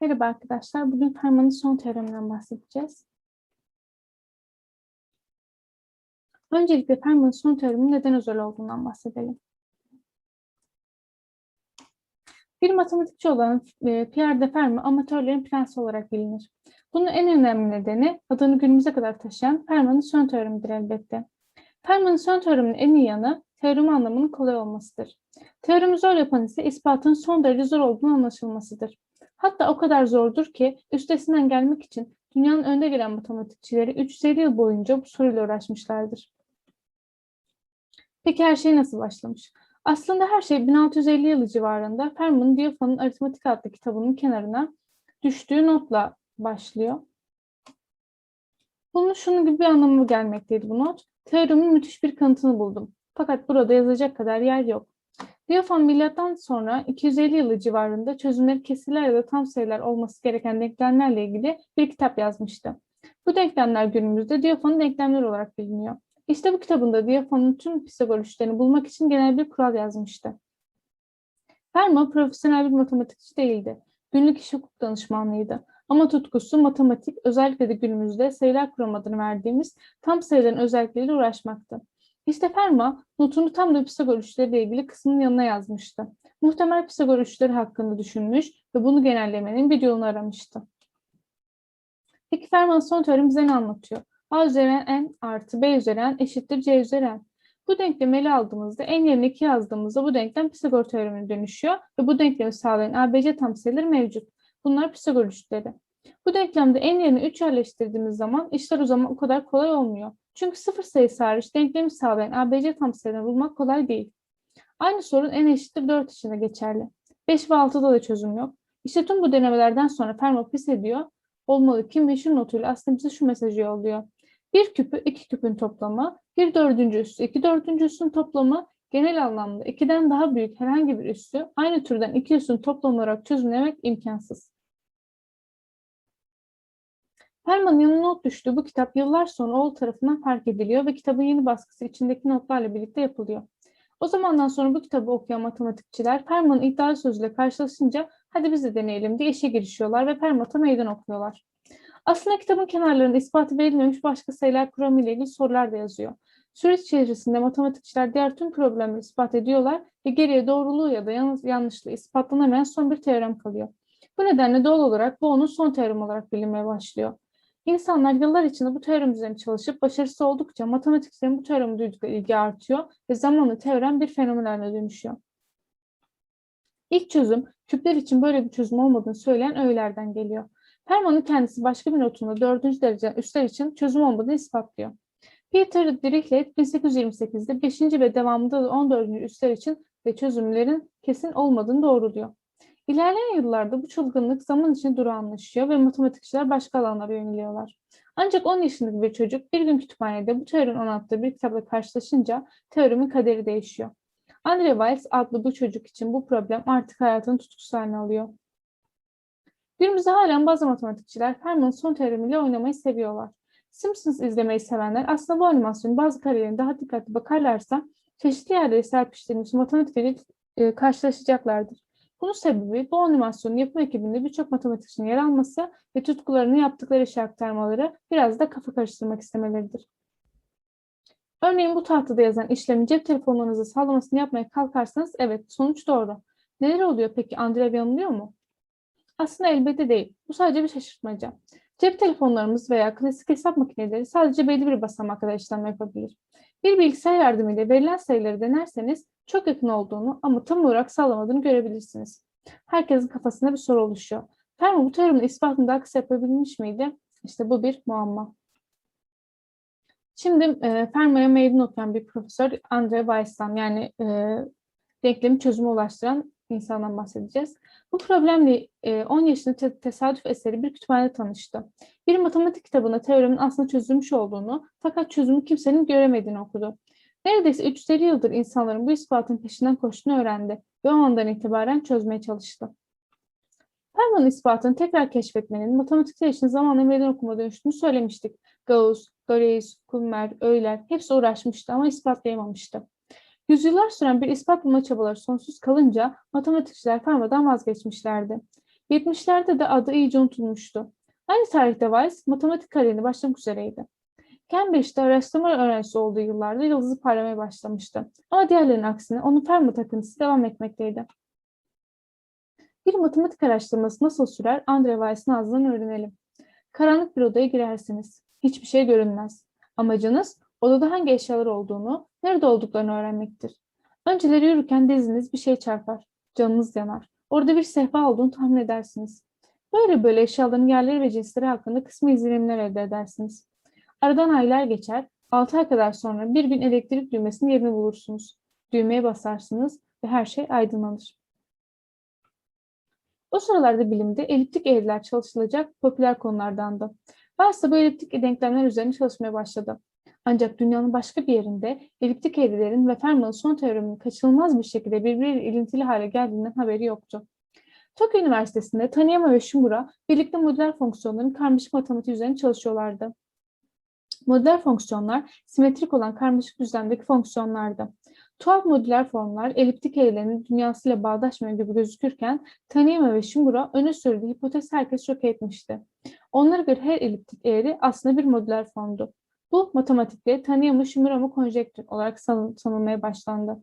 Merhaba arkadaşlar. Bugün Fermat'ın son teoreminden bahsedeceğiz. Öncelikle Fermat'ın son teoreminin neden özel olduğundan bahsedelim. Bir matematikçi olan e, Pierre de Fermat amatörlerin prensi olarak bilinir. Bunun en önemli nedeni adını günümüze kadar taşıyan Fermat'ın son teoremidir elbette. Fermat'ın son teoreminin en iyi yanı teoremi anlamının kolay olmasıdır. Teoremi zor yapan ise ispatın son derece zor olduğunu anlaşılmasıdır. Hatta o kadar zordur ki üstesinden gelmek için dünyanın önde gelen matematikçileri 350 yıl boyunca bu soruyla uğraşmışlardır. Peki her şey nasıl başlamış? Aslında her şey 1650 yılı civarında Fermat'ın Diophant'ın Aritmatik adlı kitabının kenarına düştüğü notla başlıyor. Bunun şunun gibi bir anlamı gelmekteydi bu not. Teoremin müthiş bir kanıtını buldum. Fakat burada yazacak kadar yer yok. Diophant milattan sonra 250 yılı civarında çözümleri kesirler ya da tam sayılar olması gereken denklemlerle ilgili bir kitap yazmıştı. Bu denklemler günümüzde Diophant'ın denklemleri olarak biliniyor. İşte bu kitabında Diophant'ın tüm Pisagor üçlerini bulmak için genel bir kural yazmıştı. Fermat profesyonel bir matematikçi değildi. Günlük iş hukuk danışmanlığıydı. Ama tutkusu matematik, özellikle de günümüzde sayılar kuram adını verdiğimiz tam sayıların özellikleriyle uğraşmaktı. İşte Fermat notunu tam da Pisagor üçleriyle ilgili kısmının yanına yazmıştı. Muhtemel Pisagor üçleri hakkında düşünmüş ve bunu genellemenin bir yolunu aramıştı. Peki Fermat'ın son teoremi bize ne anlatıyor? A üzeri n artı b üzeri n eşittir c üzeri n. Bu denklemi ele aldığımızda n yerine 2 yazdığımızda bu denklem Pisagor teoremine dönüşüyor ve bu denklemi sağlayan ABC tam sayıları mevcut. Bunlar Pisagor üçleri. Bu denklemde n yerine 3 yerleştirdiğimiz zaman işler o zaman o kadar kolay olmuyor. Çünkü sıfır sayısı hariç denklemi sağlayan ABC tam sayılarını bulmak kolay değil. Aynı sorun n eşittir 4 için de geçerli. 5 ve 6'da da çözüm yok. İşte tüm bu denemelerden sonra Fermat pes ediyor. Olmalı kim ve şu notuyla aslında bize şu mesajı yolluyor. Bir küpü iki küpün toplamı, bir dördüncü üssü iki dördüncü üssün toplamı, genel anlamda ikiden daha büyük herhangi bir üssü aynı türden iki üssün toplamı olarak çözümlemek imkansız. Fermat'ın yanına not düştüğü bu kitap yıllar sonra oğul tarafından fark ediliyor ve kitabın yeni baskısı içindeki notlarla birlikte yapılıyor. O zamandan sonra bu kitabı okuyan matematikçiler Fermat'ın iddialı sözüyle karşılaşınca hadi biz de deneyelim diye işe girişiyorlar ve Fermat'a meydan okuyorlar. Aslında kitabın kenarlarında ispatı verilmemiş başka sayılar kuramı ile ilgili sorular da yazıyor. Süreç içerisinde matematikçiler diğer tüm problemleri ispat ediyorlar ve geriye doğruluğu ya da yanlışlığı ispatlanamayan son bir teorem kalıyor. Bu nedenle doğal olarak bu onun son teorem olarak bilinmeye başlıyor. İnsanlar yıllar içinde bu teorem üzerine çalışıp başarısı oldukça matematikçilerin bu teoremi duydukları ilgi artıyor ve zamanla teorem bir fenomen haline dönüşüyor. İlk çözüm, küpler için böyle bir çözüm olmadığını söyleyen öğelerden geliyor. Fermat'ın kendisi başka bir notunda dördüncü derece üstler için çözüm olmadığını ispatlıyor. Peter Dirichlet 1828'de 5. ve devamında da 14. üstler için ve çözümlerin kesin olmadığını doğruluyor. İlerleyen yıllarda bu çılgınlık zaman içinde durağanlaşıyor ve matematikçiler başka alanlara yöneliyorlar. Ancak 10 yaşındaki bir çocuk bir gün kütüphanede bu teorinin anlattığı bir kitapla karşılaşınca teoremin kaderi değişiyor. Andre Weiss adlı bu çocuk için bu problem artık hayatının tutkusu haline alıyor. Günümüzde halen bazı matematikçiler Fermat'ın son teoremiyle oynamayı seviyorlar. Simpsons izlemeyi sevenler aslında bu animasyonun bazı karelerine daha dikkatli bakarlarsa çeşitli yerlere serpiştirilmiş matematikleri e, karşılaşacaklardır. Bunun sebebi bu animasyonun yapım ekibinde birçok matematikçinin yer alması ve tutkularını yaptıkları işe aktarmaları biraz da kafa karıştırmak istemeleridir. Örneğin bu tahtada yazan işlemi cep telefonlarınızı sağlamasını yapmaya kalkarsanız evet sonuç doğru. Neler oluyor peki Andrev yanılıyor mu? Aslında elbette değil. Bu sadece bir şaşırtmaca. Cep telefonlarımız veya klasik hesap makineleri sadece belli bir basamakta işlem yapabilir. Bir bilgisayar yardımıyla verilen sayıları denerseniz çok yakın olduğunu ama tam olarak sağlamadığını görebilirsiniz. Herkesin kafasında bir soru oluşuyor. Fermat bu teoremin ispatını daha kısa yapabilmiş miydi? İşte bu bir muamma. Şimdi e, Fermat'a meydan okuyan bir profesör Andre Weiss'tan yani e, denklemi çözüme ulaştıran insandan bahsedeceğiz. Bu problemle 10 yaşında tesadüf eseri bir kütüphanede tanıştı. Bir matematik kitabında teoremin aslında çözülmüş olduğunu fakat çözümü kimsenin göremediğini okudu. Neredeyse 350 yıldır insanların bu ispatın peşinden koştuğunu öğrendi ve o andan itibaren çözmeye çalıştı. Fermat'ın ispatını tekrar keşfetmenin matematikler için zamanla meydan okuma dönüştüğünü söylemiştik. Gauss, Gauss, Kummer, Euler hepsi uğraşmıştı ama ispatlayamamıştı. Yüzyıllar süren bir ispat bulma çabaları sonsuz kalınca matematikçiler Fermat'dan vazgeçmişlerdi. 70'lerde de adı iyice unutulmuştu. Aynı tarihte Weiss matematik kariyerini başlamak üzereydi. Cambridge'de araştırma öğrencisi olduğu yıllarda yıldızı parlamaya başlamıştı. Ama diğerlerinin aksine onun Fermat takıntısı devam etmekteydi. Bir matematik araştırması nasıl sürer Andre Weiss'in ağzından öğrenelim. Karanlık bir odaya girersiniz. Hiçbir şey görünmez. Amacınız odada hangi eşyalar olduğunu, nerede olduklarını öğrenmektir. Önceleri yürürken diziniz bir şey çarpar. Canınız yanar. Orada bir sehpa olduğunu tahmin edersiniz. Böyle böyle eşyaların yerleri ve cinsleri hakkında kısmi izlenimler elde edersiniz. Aradan aylar geçer, 6 ay kadar sonra bir bin elektrik düğmesinin yerini bulursunuz. Düğmeye basarsınız ve her şey aydınlanır. O sıralarda bilimde eliptik eğriler çalışılacak popüler konulardandı. Varsa bu eliptik denklemler üzerine çalışmaya başladı. Ancak dünyanın başka bir yerinde eliptik eğrilerin ve Fermat'ın son teoreminin kaçınılmaz bir şekilde birbiriyle ilintili hale geldiğinden haberi yoktu. Tokyo Üniversitesi'nde Taniyama ve Shimura birlikte modüler fonksiyonların karmaşık matematiği üzerine çalışıyorlardı. Modüler fonksiyonlar simetrik olan karmaşık düzlemdeki fonksiyonlardı. Tuhaf modüler formlar eliptik eğrilerin dünyasıyla bağdaşmıyor gibi gözükürken Taniyama ve Shimura öne sürdüğü hipotez herkes şok etmişti. Onlara göre her eliptik eğri aslında bir modüler formdu. Bu matematikte Taniyama-Shimura konjektür olarak sanılmaya başlandı.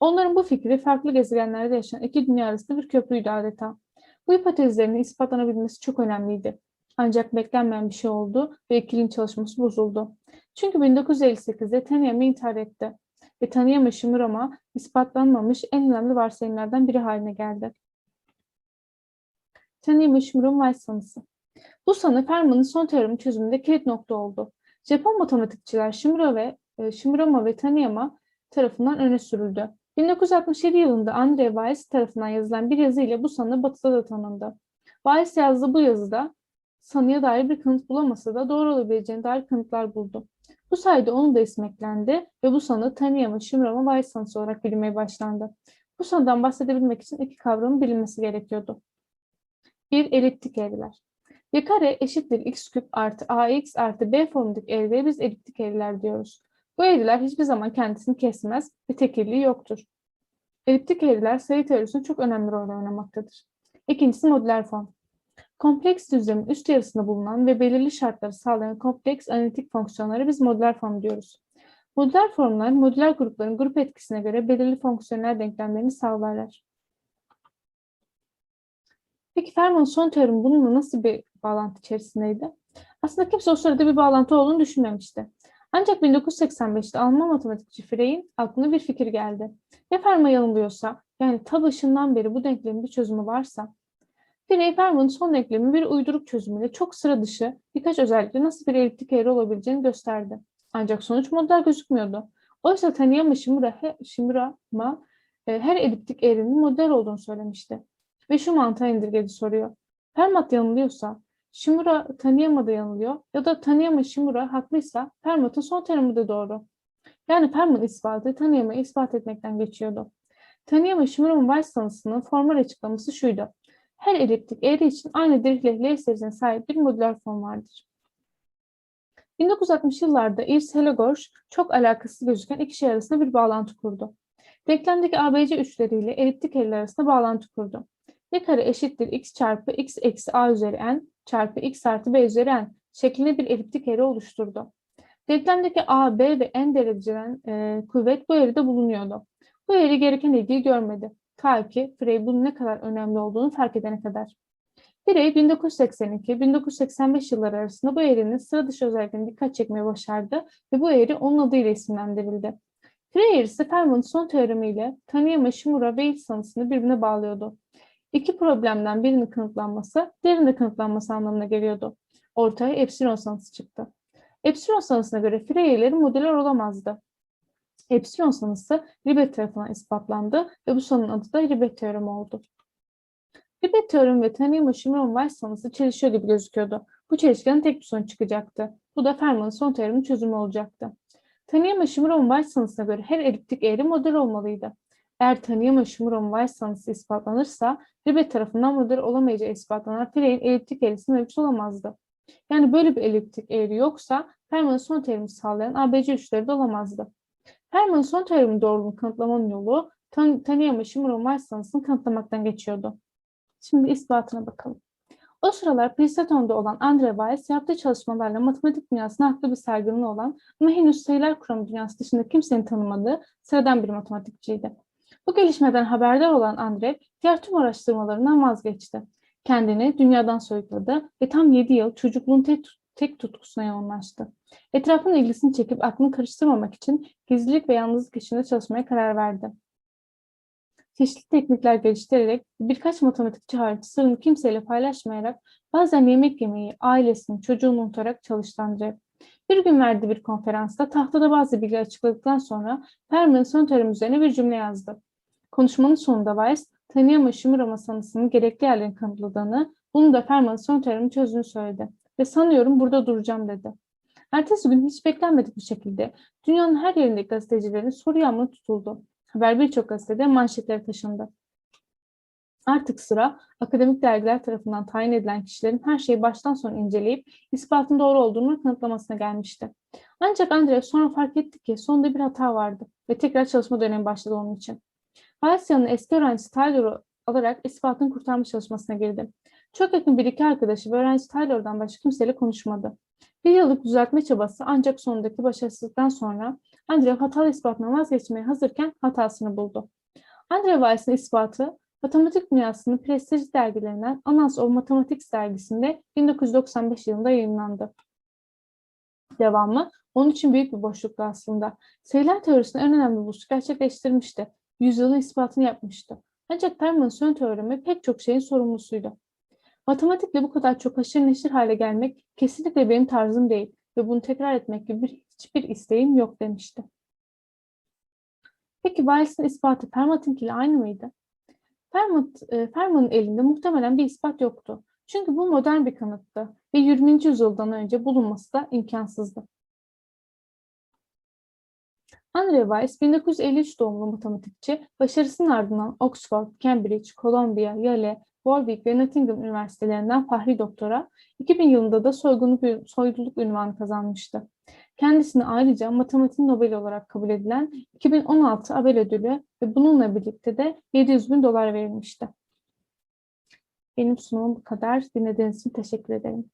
Onların bu fikri farklı gezegenlerde yaşayan iki dünya arasında bir köprüydü adeta. Bu hipotezlerin ispatlanabilmesi çok önemliydi. Ancak beklenmeyen bir şey oldu ve ikilinin çalışması bozuldu. Çünkü 1958'de Taniyama intihar etti ve Taniyama Shimurama ispatlanmamış en önemli varsayımlardan biri haline geldi. Taniyama Shimurama Weiss sanısı. Bu sanı Fermat'ın son teoremi çözümünde kilit nokta oldu. Japon matematikçiler Shimura ve e, Shimurama ve Taniyama tarafından öne sürüldü. 1967 yılında Andre Weiss tarafından yazılan bir yazı ile bu sanı batıda da tanındı. Weiss yazdığı bu yazıda sanıya dair bir kanıt bulamasa da doğru olabileceğine dair kanıtlar buldu. Bu sayede onun da ismi eklendi ve bu sanı Shimurama, Weiss sanısı olarak bilinmeye başlandı. Bu sanıdan bahsedebilmek için iki kavramın bilinmesi gerekiyordu. Bir, eliptik eğriler. Y kare eşittir x küp artı ax artı b formundaki eğrilere biz eliptik eğriler diyoruz. Bu eğriler hiçbir zaman kendisini kesmez ve tekilliği yoktur. Eliptik eğriler sayı teorisinde çok önemli rol oynamaktadır. İkincisi modüler form. Kompleks düzlemin üst yarısında bulunan ve belirli şartları sağlayan kompleks analitik fonksiyonlara biz modüler form diyoruz. Modüler formlar, modüler grupların grup etkisine göre belirli fonksiyonel denklemlerini sağlarlar. Peki Fermat'ın son teoremi bununla nasıl bir bağlantı içerisindeydi? Aslında kimse o sırada bir bağlantı olduğunu düşünmemişti. Ancak 1985'te Alman matematikçi Frey'in aklına bir fikir geldi. Ya Fermat yanılıyorsa, yani ta başından beri bu denklemin bir çözümü varsa, Frey Fermat'ın son denklemi bir uyduruk çözümüyle çok sıra dışı birkaç özellikle nasıl bir eliptik eğri olabileceğini gösterdi. Ancak sonuç model gözükmüyordu. Oysa Taniyama Shimura, Shimura e, her eliptik eğrinin model olduğunu söylemişti. Ve şu mantığa indirgedi soruyor. Fermat yanılıyorsa Shimura Taniyama da yanılıyor ya da Taniyama Shimura haklıysa Fermat'ın son terimi de doğru. Yani Fermat ispatı Taniyama'yı ispat etmekten geçiyordu. Taniyama Shimura'nın Weiss tanısının formal açıklaması şuydu. Her eliptik eğri için aynı dirihle L sahip bir modüler form vardır. 1960 yıllarda Yves Hellegorsch çok alakasız gözüken iki şey arasında bir bağlantı kurdu. Denklemdeki ABC üçleriyle eliptik eğriler arasında bağlantı kurdu. Y kare eşittir x çarpı x eksi a üzeri n çarpı x artı b üzeri n şeklinde bir eliptik eğri oluşturdu. Denklemdeki a, b ve n dereceden e, kuvvet bu eğride bulunuyordu. Bu eğri gereken ilgiyi görmedi. Ta ki Frey bunun ne kadar önemli olduğunu fark edene kadar. Frey 1982-1985 yılları arasında bu eğrinin sıra dışı özelliklerine dikkat çekmeye başardı ve bu eğri onun adıyla isimlendirildi. Frey eğrisi Fermat'ın son teoremiyle Taniyama, Shimura ve Yield sanısını birbirine bağlıyordu. İki problemden birinin kanıtlanması, diğerinin kanıtlanması anlamına geliyordu. Ortaya epsilon sanısı çıktı. Epsilon sanısına göre Freyer'lerin modeller olamazdı. Epsilon sanısı Ribet tarafından ispatlandı ve bu sanının adı da Ribet teoremi oldu. Ribet teoremi ve Taniyama Shimron Weiss sanısı çelişiyor gibi gözüküyordu. Bu çelişkiden tek bir sonuç çıkacaktı. Bu da Fermat'ın son teoreminin çözümü olacaktı. Taniyama Shimron Weiss sanısına göre her eliptik eğri model olmalıydı. Eğer Taniyama Shimron Weiss sanısı ispatlanırsa Ribet tarafından model olamayacağı ispatlanan Frey'in eliptik eğrisi mevcut olamazdı. Yani böyle bir eliptik eğri yoksa Fermat'ın son teoremi sağlayan ABC üçleri de olamazdı. Fermat'ın son teoremi doğruluğunu kanıtlamanın yolu Tan Weiss sanısını kanıtlamaktan geçiyordu. Şimdi ispatına bakalım. O sıralar Princeton'da olan Andre Weiss yaptığı çalışmalarla matematik dünyasına haklı bir saygınlığı olan ama henüz sayılar kuramı dünyası dışında kimsenin tanımadığı sıradan bir matematikçiydi. Bu gelişmeden haberdar olan Andre diğer tüm araştırmalarından vazgeçti. Kendini dünyadan soyutladı ve tam 7 yıl çocukluğun tek, tek tutkusuna yoğunlaştı. Etrafın ilgisini çekip aklını karıştırmamak için gizlilik ve yalnızlık içinde çalışmaya karar verdi. Çeşitli teknikler geliştirerek birkaç matematikçi hariç sırrını kimseyle paylaşmayarak bazen yemek yemeyi, ailesini, çocuğunu unutarak çalıştı. Bir gün verdiği bir konferansta tahtada bazı bilgi açıkladıktan sonra Fermat'ın son teoremi üzerine bir cümle yazdı. Konuşmanın sonunda Weiss, tanıyama Shimura sanısının gerekli yerlerini kanıtladığını, bunu da Fermat'ın son teoremi çözdüğünü söyledi. Ve sanıyorum burada duracağım dedi. Ertesi gün hiç beklenmedik bir şekilde dünyanın her yerindeki gazetecilerin soru yağmuru tutuldu. Haber birçok gazetede manşetlere taşındı. Artık sıra akademik dergiler tarafından tayin edilen kişilerin her şeyi baştan sona inceleyip ispatın doğru olduğunu kanıtlamasına gelmişti. Ancak Andreev sonra fark etti ki sonunda bir hata vardı ve tekrar çalışma dönemi başladı onun için. Valencia'nın eski öğrencisi Taylor'u alarak ispatın kurtarma çalışmasına girdi. Çok yakın bir iki arkadaşı ve öğrenci Taylor'dan başka kimseyle konuşmadı. Bir yıllık düzeltme çabası ancak sonundaki başarısızlıktan sonra Andreev hatalı ispatından vazgeçmeye hazırken hatasını buldu. Andreev Weiss'in ispatı matematik dünyasının prestij dergilerinden Annals of Mathematics dergisinde 1995 yılında yayınlandı. Devamı onun için büyük bir boşluktu aslında. Sayılar teorisinde en önemli buluşu gerçekleştirmişti. Yüzyılın ispatını yapmıştı. Ancak Fermat'ın son teoremi pek çok şeyin sorumlusuydu. Matematikle bu kadar çok haşır neşir hale gelmek kesinlikle benim tarzım değil ve bunu tekrar etmek gibi bir, hiçbir isteğim yok demişti. Peki Weiss'in ispatı Fermat'ınkiyle aynı mıydı? Fermat, e, Fermat'ın elinde muhtemelen bir ispat yoktu. Çünkü bu modern bir kanıttı ve 20. yüzyıldan önce bulunması da imkansızdı. Andre Weiss 1953 doğumlu matematikçi, başarısının ardından Oxford, Cambridge, Columbia, Yale, Warwick ve Nottingham üniversitelerinden Fahri Doktora, 2000 yılında da soygunluk, soyluluk ünvanı kazanmıştı. Kendisine ayrıca matematik Nobel olarak kabul edilen 2016 Abel Ödülü ve bununla birlikte de 700 bin dolar verilmişti. Benim sunumum bu kadar. Dinlediğiniz için teşekkür ederim.